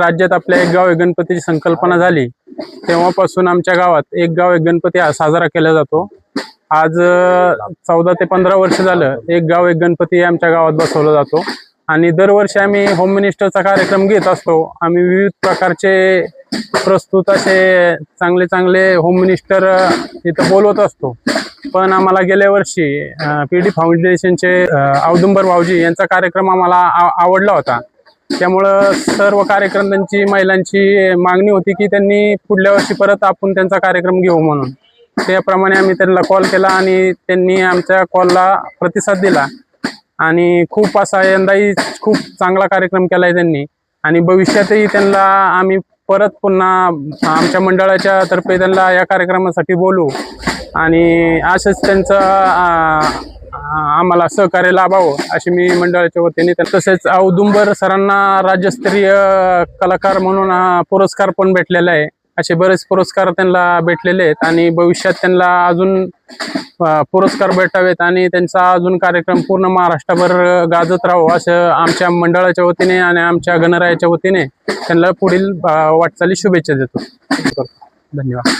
राज्यात आपल्या एक गाव एक गणपतीची संकल्पना झाली. तेव्हापासून आमच्या गावात एक गाव एक गणपती हा साजरा केला जातो. आज चौदा ते पंधरा वर्ष झालं एक गाव एक गणपती आमच्या गावात बसवला जातो. आणि दरवर्षी आम्ही होम मिनिस्टरचा कार्यक्रम घेत असतो. आम्ही विविध प्रकारचे प्रस्तुत असे चांगले चांगले होम मिनिस्टर इथं बोलवत असतो. पण आम्हाला गेल्या वर्षी पी डी फाउंडेशनचे औदुंबर भाऊजी यांचा कार्यक्रम आम्हाला आवडला होता. त्यामुळं सर्व कार्यक्रम त्यांची महिलांची मागणी होती की त्यांनी पुढल्या वर्षी परत आपण त्यांचा कार्यक्रम घेऊ म्हणून. त्याप्रमाणे आम्ही त्यांना कॉल केला आणि त्यांनी आमच्या कॉलला प्रतिसाद दिला. आणि खूप असा यंदाही खूप चांगला कार्यक्रम केला आहे त्यांनी. आणि भविष्यातही त्यांना आम्ही परत पुन्हा आमच्या मंडळाच्या तर्फे त्यांना या कार्यक्रमासाठी बोलू. आणि असंच त्यांचं आम्हाला सहकार्य लाभावं अशी मी मंडळाच्या वतीने तसेच औदुंबर सरांना राज्यस्तरीय कलाकार म्हणून हा पुरस्कार पण भेटलेला आहे. असे बरेच पुरस्कार त्यांना भेटलेले आहेत आणि भविष्यात त्यांना अजून पुरस्कार भेटावेत आणि त्यांचा अजून कार्यक्रम पूर्ण महाराष्ट्रभर गाजत राहावं असं आमच्या मंडळाच्या वतीने आणि आमच्या गणरायाच्या वतीने त्यांना पुढील वाटचाली शुभेच्छा देतो. धन्यवाद.